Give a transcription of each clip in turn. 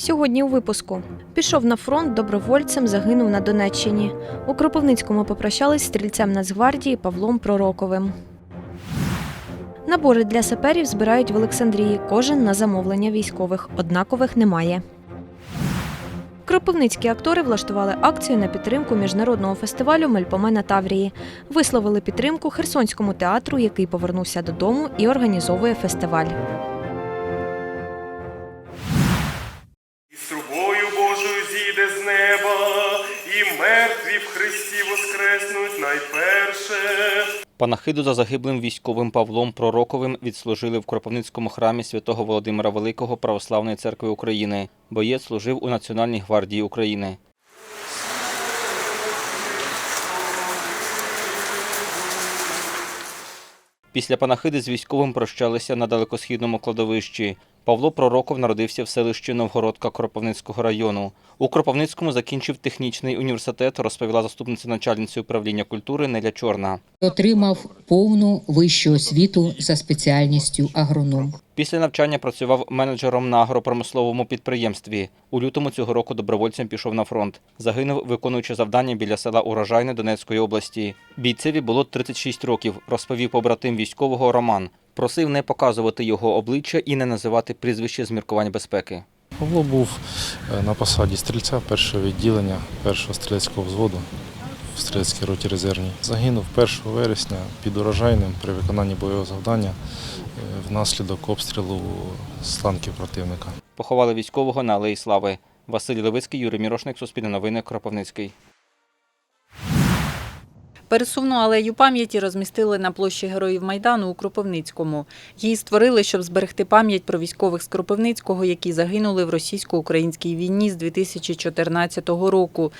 Сьогодні у випуску пішов на фронт добровольцем, загинув на Донеччині. У Кропивницькому попрощались стрільцем Нацгвардії Павлом Пророковим. Набори для саперів збирають в Олександрії. Кожен на замовлення військових. Однакових немає. Кропивницькі актори влаштували акцію на підтримку міжнародного фестивалю Мельпомена Таврії. Висловили підтримку Херсонському театру, який повернувся додому і організовує фестиваль. Панахиду за загиблим військовим Павлом Пророковим відслужили в Кропивницькому храмі святого Володимира Великого Православної церкви України. Боєць служив у Національній гвардії України. Після панахиди з військовим прощалися на далекосхідному кладовищі. Павло Пророков народився в селищі Новгородка Кропивницького району. У Кропивницькому закінчив технічний університет, розповіла заступниця начальниці управління культури Неля Чорна. Отримав повну вищу освіту за спеціальністю агроном. Після навчання працював менеджером на агропромисловому підприємстві. У лютому цього року добровольцем пішов на фронт. Загинув, виконуючи завдання біля села Урожайне Донецької області. Бійцеві було 36 років, розповів побратим військового Роман. Просив не показувати його обличчя і не називати прізвище з міркувань безпеки. Павло був е, на посаді стрільця першого відділення першого стрілецького взводу в стрілецькій роті резервній. Загинув 1 вересня під урожайним при виконанні бойового завдання внаслідок обстрілу з танків противника. Поховали військового на Алеї Слави. Василь Левицький, Юрій Мірошник, Суспільне новини, Кропивницький. Пересувну алею пам'яті розмістили на площі Героїв Майдану у Кропивницькому. Її створили, щоб зберегти пам'ять про військових з Кропивницького, які загинули в російсько-українській війні з 2014 року.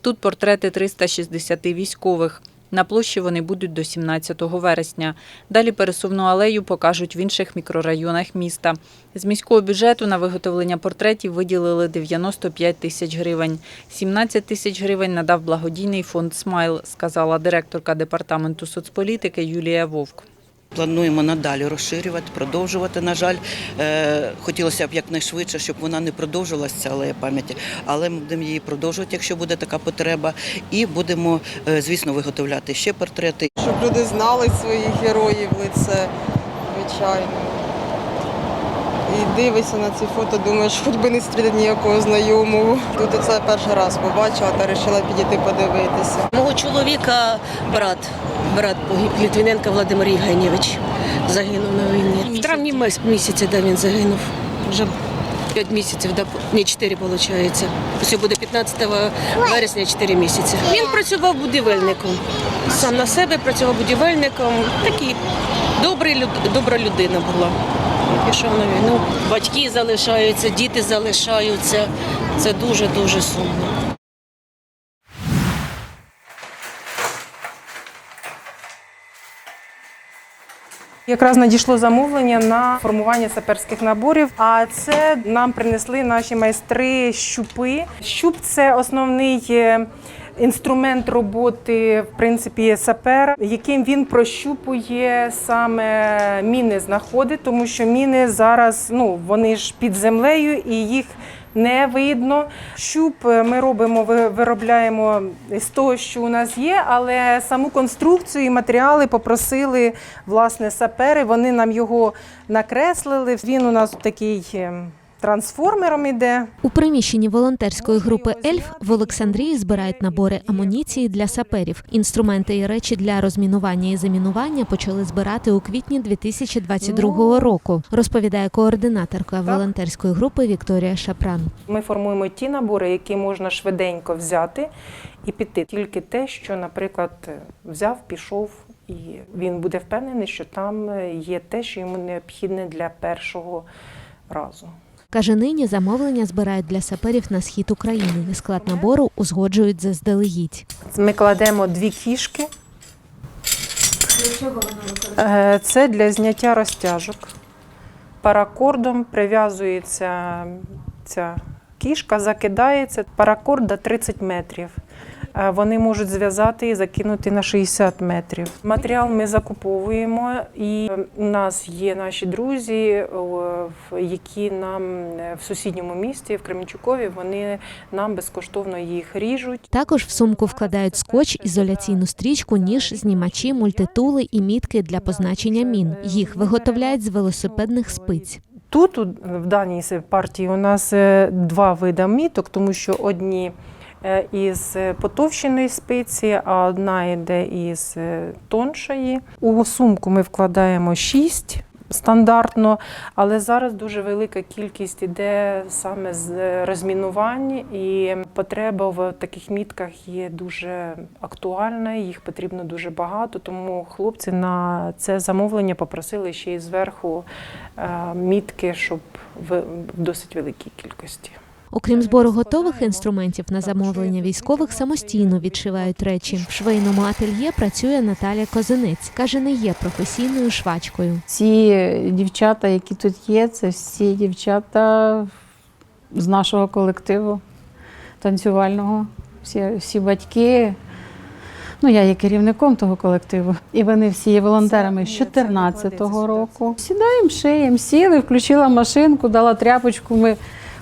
Тут портрети 360 військових. На площі вони будуть до 17 вересня. Далі пересувну алею покажуть в інших мікрорайонах міста. З міського бюджету на виготовлення портретів виділили 95 тисяч гривень. 17 тисяч гривень надав благодійний фонд «Смайл», сказала директорка департаменту соцполітики Юлія Вовк. Плануємо надалі розширювати, продовжувати. На жаль, Е, хотілося б якнайшвидше, щоб вона не продовжилася, ця алея пам'яті, але ми будемо її продовжувати, якщо буде така потреба. І будемо, е, звісно, виготовляти ще портрети. щоб люди знали своїх героїв лице, звичайно. І дивишся на ці фото, думаєш, хоч би не стріляти ніякого знайомого. Тут це перший раз побачила та вирішила підійти подивитися. Мого чоловіка брат, брат погиб Літвіненко Володимир Євгенійович загинув на війні. В травні місяці, де він загинув. Вже 5 місяців, да, ні, 4 виходить. Ось буде 15 вересня 4 місяці. Він працював будівельником. Сам на себе працював будівельником. Такий добрий, добра людина була. Пішов на війну. Батьки залишаються, діти залишаються. Це дуже-дуже сумно. Якраз надійшло замовлення на формування саперських наборів. А це нам принесли наші майстри щупи. Щуп це основний. Інструмент роботи, в принципі, сапера, яким він прощупує саме міни знаходить, тому що міни зараз ну вони ж під землею і їх не видно. Щуп е, ми робимо, виробляємо з того, що у нас є, але саму конструкцію і матеріали попросили власне сапери. Вони нам його накреслили. Він у нас такий е, трансформером іде. У приміщенні волонтерської групи Ельф в Олександрії збирають набори амуніції для саперів. Інструменти і речі для розмінування і замінування почали збирати у квітні 2022 року. Розповідає координаторка волонтерської групи Вікторія Шапран. Ми формуємо ті набори, які можна швиденько взяти і піти. Тільки те, що, наприклад, взяв, пішов, і він буде впевнений, що там є те, що йому необхідне для першого разу. Каже, нині замовлення збирають для саперів на схід України. Склад набору узгоджують заздалегідь. Ми кладемо дві кішки. Е, Це для зняття розтяжок. Паракордом прив'язується ця кішка, закидається. Паракорд до 30 метрів. Е, вони можуть зв'язати і закинути на 60 метрів. Матеріал ми закуповуємо, і у нас є наші друзі, які нам е, в сусідньому місті, в Кременчукові, вони нам безкоштовно їх ріжуть. Також в сумку вкладають скотч, ізоляційну стрічку, ніж, знімачі, мультитули і мітки для позначення мін. Їх виготовляють з велосипедних спиць. Тут в даній партії у нас е, два види міток, тому що одні е, із е, потовщеної спиці, а одна йде із е, тоншої. У сумку ми вкладаємо шість. Стандартно, але зараз дуже велика кількість іде саме з е, розмінувань, і потреба в таких мітках є дуже актуальна. Їх потрібно дуже багато. Тому хлопці на це замовлення попросили ще й зверху е, мітки, щоб в досить великій кількості. Окрім збору готових інструментів на замовлення військових, самостійно відшивають речі. В швейному ательє працює Наталя Козинець. каже, не є професійною швачкою. Ці дівчата, які тут є, це всі дівчата з нашого колективу танцювального. Всі, всі батьки. Ну, я є керівником того колективу. І вони всі є волонтерами з 14-го року. Сідаємо, шиємо, сіли, включила машинку, дала тряпочку, ми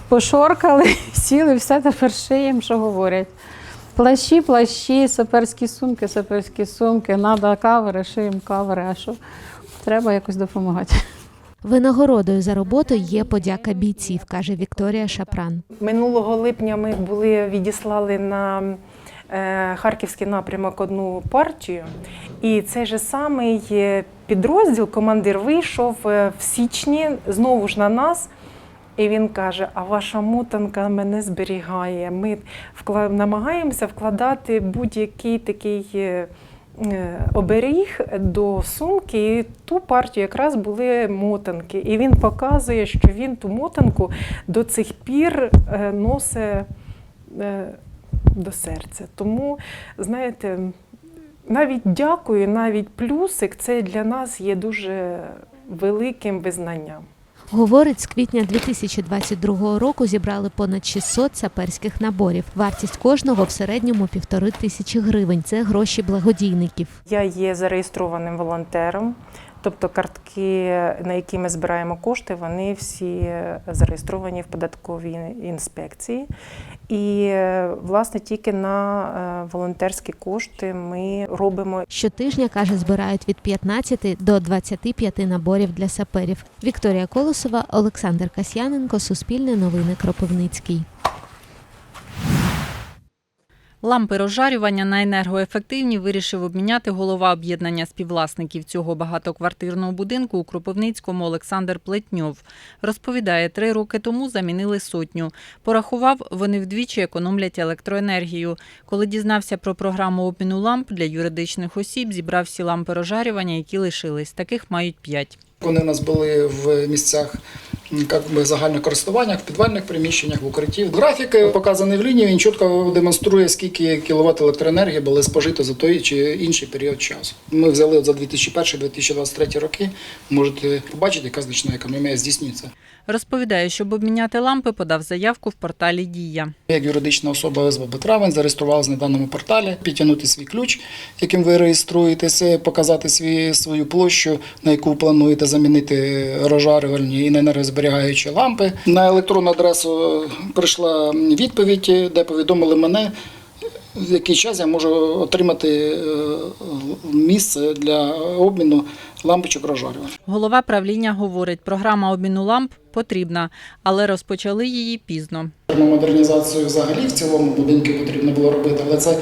пошоркали, сіли, все тепер шиємо, що говорять. Плащі, плащі, саперські сумки, саперські сумки, надо кавери, шиємо кавери, а що треба якось допомагати. Винагородою за роботу є подяка бійців, каже Вікторія Шапран. Минулого липня ми були відіслали на е, харківський напрямок одну партію, і цей же самий е, підрозділ, командир вийшов е, в січні знову ж на нас. І він каже: А ваша мотанка мене зберігає. Ми намагаємося вкладати будь-який такий е, е, оберіг до сумки. І ту партію якраз були мотанки. І він показує, що він ту мотанку до цих пір е, носить до серця. Тому, знаєте, навіть дякую, навіть плюсик це для нас є дуже великим визнанням. Говорить, з квітня 2022 року зібрали понад 600 саперських наборів. Вартість кожного в середньому півтори тисячі гривень. Це гроші благодійників. Я є зареєстрованим волонтером, тобто картки, на які ми збираємо кошти, вони всі зареєстровані в податковій інспекції. І е, власне тільки на е, волонтерські кошти ми робимо Щотижня, каже, збирають від 15 до 25 наборів для саперів. Вікторія Колосова, Олександр Касьяненко, Суспільне новини Кропивницький. Лампи розжарювання на енергоефективні вирішив обміняти голова об'єднання співвласників цього багатоквартирного будинку у Кропивницькому Олександр Плетньов. Розповідає, три роки тому замінили сотню. Порахував, вони вдвічі економлять електроенергію. Коли дізнався про програму обміну ламп для юридичних осіб, зібрав всі лампи розжарювання, які лишились. Таких мають п'ять. Вони у нас були в місцях м, як би, загального користування, в підвальних приміщеннях, в укритті. Графік показаний в лінії, він чітко демонструє, скільки кіловат електроенергії було спожито за той чи інший період часу. Ми взяли от за 2001-2023 роки. Можете побачити, яка значна економія здійснюється. Розповідає, щоб обміняти лампи, подав заявку в порталі Дія. Як юридична особа ОСББ Травень зареєструвалася на даному порталі, підтягнути свій ключ, яким ви реєструєтеся, показати свій, свою площу, на яку плануєте замінити розжарювальні і енергозберігаючі лампи. На електронну адресу прийшла відповідь, де повідомили мене. В який час я можу отримати е, місце для обміну лампочок розжарювань. Голова правління говорить, програма обміну ламп потрібна, але розпочали її пізно. Термомодернізацію взагалі в цілому будинки потрібно було робити, але це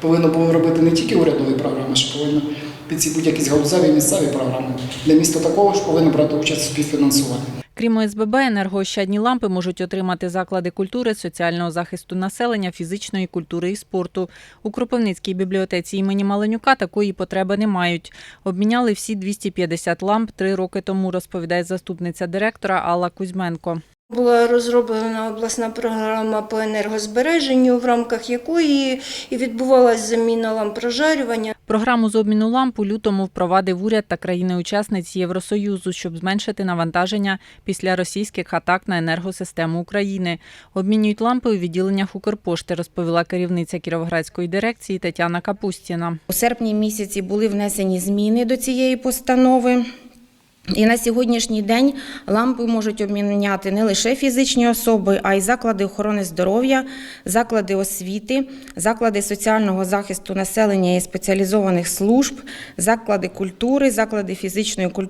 повинно було робити не тільки урядові програми, що повинно під ці будь-якісь галузеві місцеві програми. Для міста такого ж повинно брати участь у співфінансуванні. Крім ОСББ, енергоощадні лампи можуть отримати заклади культури, соціального захисту населення, фізичної культури і спорту. У Кропивницькій бібліотеці імені Маленюка такої потреби не мають. Обміняли всі 250 ламп три роки тому, розповідає заступниця директора Алла Кузьменко. Була розроблена обласна програма по енергозбереженню, в рамках якої і відбувалася заміна ламп прожарювання. Програму з обміну ламп у лютому впровадив уряд та країни-учасниць Євросоюзу, щоб зменшити навантаження після російських атак на енергосистему України. Обмінюють лампи у відділеннях Укрпошти, розповіла керівниця Кіровоградської дирекції Тетяна Капустіна. У серпні місяці були внесені зміни до цієї постанови. І на сьогоднішній день лампи можуть обміняти не лише фізичні особи, а й заклади охорони здоров'я, заклади освіти, заклади соціального захисту населення і спеціалізованих служб, заклади культури, заклади фізичної куль- е,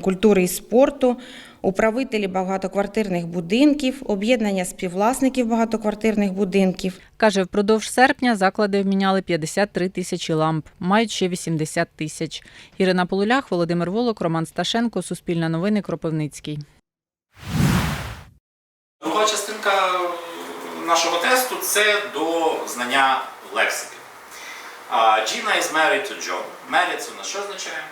культури і спорту, управителі багатоквартирних будинків, об'єднання співвласників багатоквартирних будинків. Каже, впродовж серпня заклади обміняли 53 тисячі ламп, мають ще 80 тисяч. Ірина Полулях, Володимир Волок, Роман Сташенко, Суспільне новини, Кропивницький. Друга частинка нашого тесту це до знання лексики. А, Gina is married to John. Married це на що означає?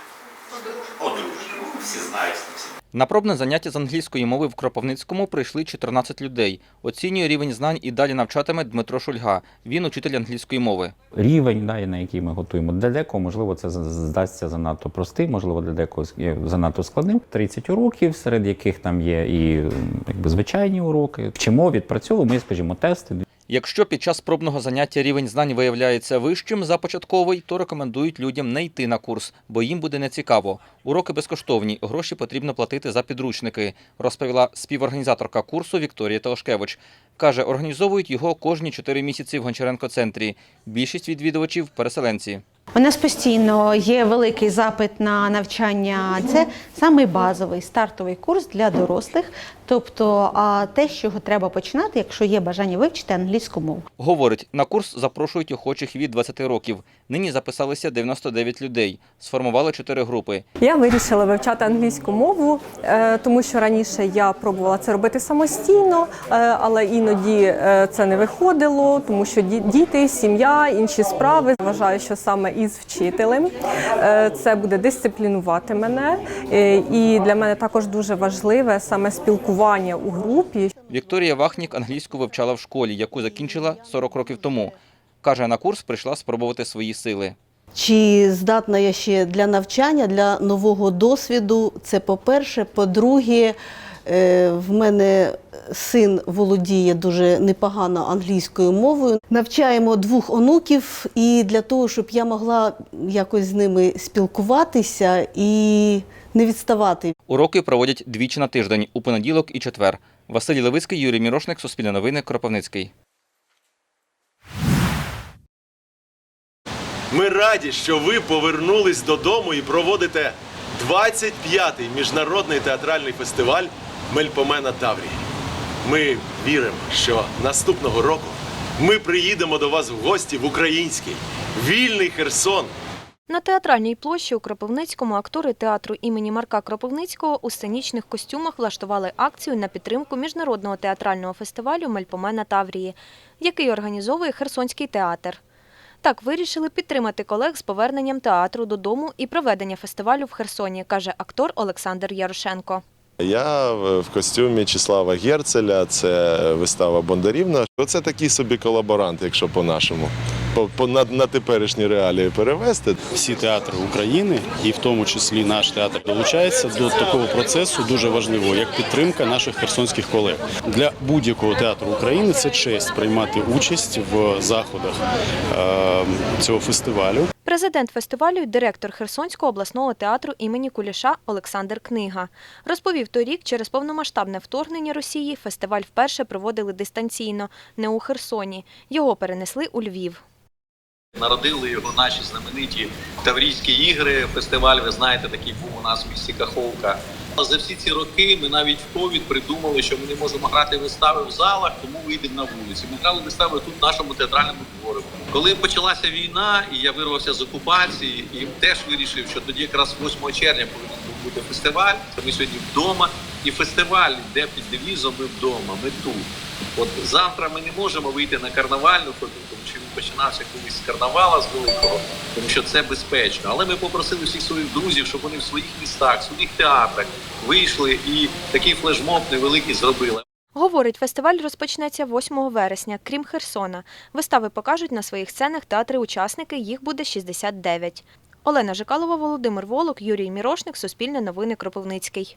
Одружена. Ну, Всі знають всі. На пробне заняття з англійської мови в Кропивницькому прийшли 14 людей. Оцінює рівень знань і далі навчатиме Дмитро Шульга. Він учитель англійської мови. рівень, да, на який ми готуємо. Для декого, можливо, це здасться занадто простим, можливо, для декого занадто складним. 30 уроків, серед яких там є і якби звичайні уроки. Вчимо, відпрацьовуємо, скажімо, тести. Якщо під час пробного заняття рівень знань виявляється вищим за початковий, то рекомендують людям не йти на курс, бо їм буде нецікаво. Уроки безкоштовні, гроші потрібно платити за підручники, розповіла співорганізаторка курсу Вікторія Телешкевич. Каже, організовують його кожні 4 місяці в Гончаренко-центрі. Більшість відвідувачів – переселенці. У нас постійно є великий запит на навчання. Це самий базовий стартовий курс для дорослих, тобто а, те, з чого треба починати, якщо є бажання вивчити англійську мову. Говорить, на курс запрошують охочих від 20 років. Нині записалися 99 людей. Сформували 4 групи. Я вирішила вивчати англійську мову, е, тому що раніше я пробувала це робити самостійно, е, але іноді е, це не виходило, тому що діти, сім'я, інші справи. Вважаю, що саме із вчителем е, це буде дисциплінувати мене. Е, І для мене також дуже важливе саме спілкування у групі, Вікторія Вахнік англійську вивчала в школі, яку закінчила 40 років тому. Каже, на курс прийшла спробувати свої сили. Чи здатна я ще для навчання, для нового досвіду? Це по-перше. По-друге, в мене син володіє дуже непогано англійською мовою. Навчаємо двох онуків, і для того, щоб я могла якось з ними спілкуватися і не відставати. Уроки проводять двічі на тиждень у понеділок і четвер. Василь Левицький, Юрій Мірошник, Суспільне новини, Кропивницький. Ми раді, що ви повернулись додому і проводите 25-й міжнародний театральний фестиваль Мельпомена Таврії. Ми віримо, що наступного року ми приїдемо до вас в гості в український вільний Херсон. На театральній площі у Кропивницькому актори театру імені Марка Кропивницького у сценічних костюмах влаштували акцію на підтримку міжнародного театрального фестивалю Мельпомена Таврії, який організовує Херсонський театр. Так вирішили підтримати колег з поверненням театру додому і проведення фестивалю в Херсоні, каже актор Олександр Ярошенко. Я в костюмі Числава Герцеля, це вистава Бондарівна. Оце такий собі колаборант, якщо по-нашому. По, по на, на теперішні реалії перевести. Всі театри України, і в тому числі наш театр, долучається до такого процесу дуже важливого, як підтримка наших херсонських колег. Для будь-якого театру України це честь приймати участь в заходах е, цього фестивалю. Президент фестивалю директор Херсонського обласного театру імені Куліша Олександр Книга розповів, торік через повномасштабне вторгнення Росії фестиваль вперше проводили дистанційно, не у Херсоні. Його перенесли у Львів. Народили його наші знамениті Таврійські ігри. Фестиваль, ви знаєте, такий був у нас в місті Каховка. За всі ці роки ми навіть в ковід придумали, що ми не можемо грати вистави в залах, тому вийдемо на вулиці. Ми грали вистави тут в нашому театральному дворі. Коли почалася війна, і я вирвався з окупації, і теж вирішив, що тоді якраз 8 червня повинен бути фестиваль. Ми сьогодні вдома. І фестиваль, де під девізом ми вдома, ми тут. От завтра ми не можемо вийти на карнавальну ходу, тому що він починався колись з карнавала з великого, тому що це безпечно. Але ми попросили всіх своїх друзів, щоб вони в своїх містах, в своїх театрах вийшли і такий флешмоб невеликий зробили. Говорить, фестиваль розпочнеться 8 вересня, крім Херсона. Вистави покажуть на своїх сценах театри-учасники. Їх буде 69. Олена Жикалова, Володимир Волок, Юрій Мірошник, Суспільне новини, Кропивницький.